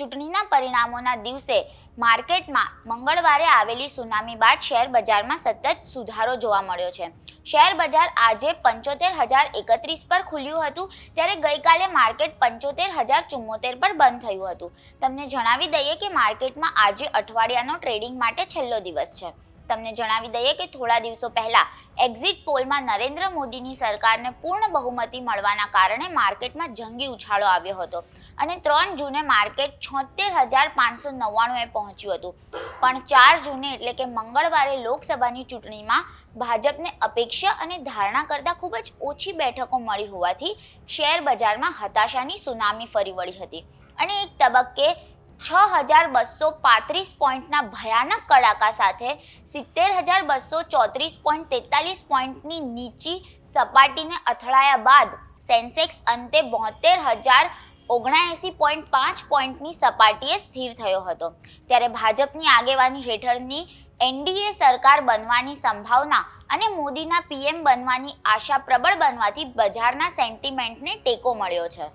ચૂંટણીના પરિણામોના દિવસે માર્કેટમાં મંગળવારે આવેલી સુનામી બાદ શેર બજારમાં સતત સુધારો જોવા મળ્યો છે. શેર બજાર આજે પંચોતેર હજાર એકત્રીસ પર ખુલ્યું હતું, ત્યારે ગઈકાલે માર્કેટ પંચોતેર હજાર ચુમ્મોતેર પર બંધ થયું હતું. તમને જણાવી દઈએ કે માર્કેટમાં આજે અઠવાડિયાનો ટ્રેડિંગ માટે છેલ્લો દિવસ છે. તમને જણાવી દઈએ કે થોડા દિવસો પહેલા એક્ઝિટ પોલમાં નરેન્દ્ર મોદીની સરકારને પૂર્ણ બહુમતી મળવાના કારણે માર્કેટમાં જંગી ઉછાળો આવ્યો હતો. અને ત્રણ જૂને માર્કેટ છોતેર હજાર પાંચસો નવ્વાણુંએ પહોંચ્યું હતું. પણ ચાર જૂને એટલે કે મંગળવારે લોકસભાની ચૂંટણીમાં ભાજપને અપેક્ષા અને ધારણા કરતાં ખૂબ જ ઓછી બેઠકો મળી હોવાથી શેર બજારમાં હતાશાની સુનામી ફરી વળી હતી. અને એક તબક્કે છ હજાર બસો પાંત્રીસ પોઈન્ટના ભયાનક કડાકા સાથે સિત્તેર હજાર બસો ચોત્રીસ પોઈન્ટ તેતાલીસ પોઈન્ટની નીચી સપાટીને અથડાયા બાદ સેન્સેક્સ અંતે બોતેર હજાર ઓગણએંસી પોઈન્ટ પાંચ પોઈન્ટની સપાટીએ સ્થિર થયો હતો. ત્યારે ભાજપની આગેવાની હેઠળની એનડીએ સરકાર બનવાની સંભાવના અને મોદીના પીએમ બનવાની આશા પ્રબળ બનવાથી બજારના સેન્ટિમેન્ટને ટેકો મળ્યો છે.